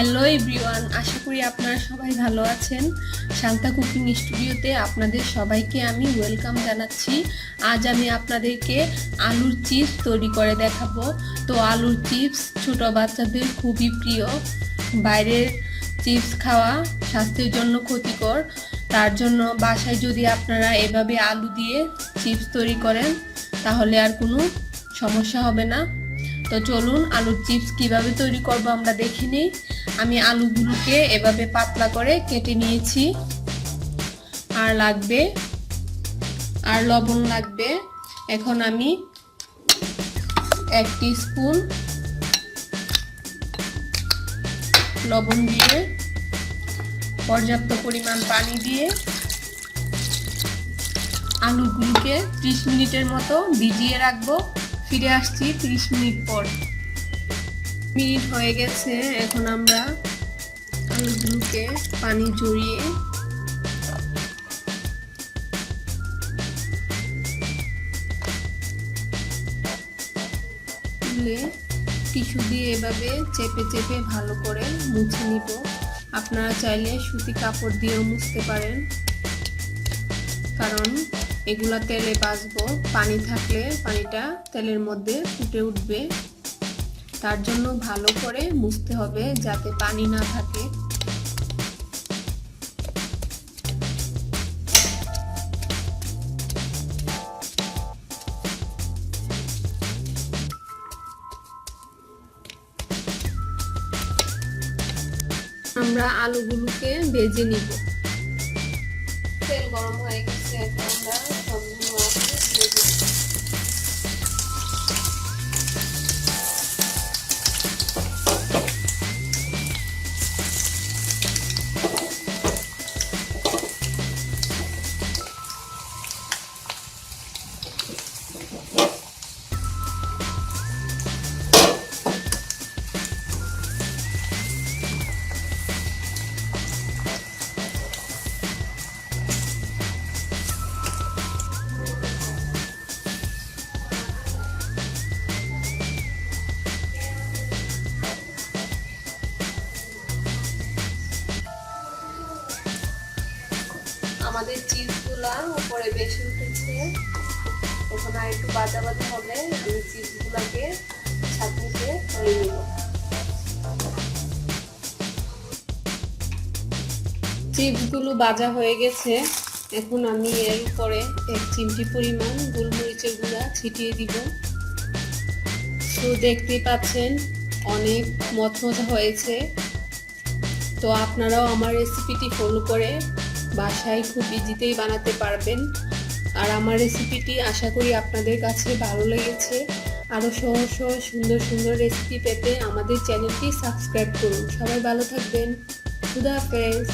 Hello everyone আশা করি আপনারা সবাই ভালো আছেন। শান্তা কুকিং স্টুডিওতে আপনাদের সবাইকে আমি ওয়েলকাম জানাচ্ছি। আজ আমি আপনাদেরকে আলুর চিপস তৈরি করে দেখাবো। তো আলুর চিপস ছোট বাচ্চাদের খুবই প্রিয়। বাইরের চিপস খাওয়া স্বাস্থ্যের জন্য ক্ষতিকর। তার জন্য বাসায় যদি আপনারা এভাবে আলু দিয়ে চিপস তৈরি করেন, তাহলে আর কোনো সমস্যা হবে না। তো চলুন আলুর চিপস কীভাবে তৈরি করব আমরা দেখে নিই। আমি আলুগুলোকে এভাবে পাতলা করে কেটে নিয়েছি। আর লাগবে, আর লবণ লাগবে। এখন আমি এক স্পুন লবণ দিয়ে পর্যাপ্ত পরিমাণ পানি দিয়ে আলুগুলোকে ত্রিশ মিনিটের মতো ভিজিয়ে রাখব। ফিরে আসছি ত্রিশ মিনিট পর। মিনিট হয়ে গেছে। এখন আমরা আলুগুলোকে পানি জড়িয়ে তুলে টিস্যু দিয়ে এভাবে চেপে চেপে ভালো করে মুছে নিব। আপনারা চাইলে সুতি কাপড় দিয়েও মুছতে পারেন। কারণ এগুলা তেলে বাজবো পানি থাকলে পানিটা তেলের মধ্যে ফুটে উঠবে। তার জন্য ভালো করে মুছতে হবে যাতে পানি না থাকে। আমরা আলুগুলোকে ভেজে নিব। তেল গরম হয়ে গেছে আমরা। আমাদের চিপসগুলা উপরে বেশি উঠেছে। এখন আর একটু বাজা বাজা হবে, আমি চিপসগুলাকে ছাঁকনিতে করে নিব। চিপসগুলো বাজা হয়ে গেছে। এখন আমি এর উপরে এক চিমটি পরিমাণ গোলমরিচের গুঁড়া ছিটিয়ে দিব। তো দেখতেই পাচ্ছেন, অনেক মচমচা হয়েছে। তো আপনারাও আমার রেসিপিটি ফলো করে বাসায় খুব ইজিতেই বানাতে পারবেন। আর আমার রেসিপিটি আশা করি আপনাদের কাছে ভালো লেগেছে। আরও সহজ সহজ, সুন্দর সুন্দর রেসিপি পেতে আমাদের চ্যানেলটি সাবস্ক্রাইব করুন। সবাই ভালো থাকবেন। খুদা হাফেজ।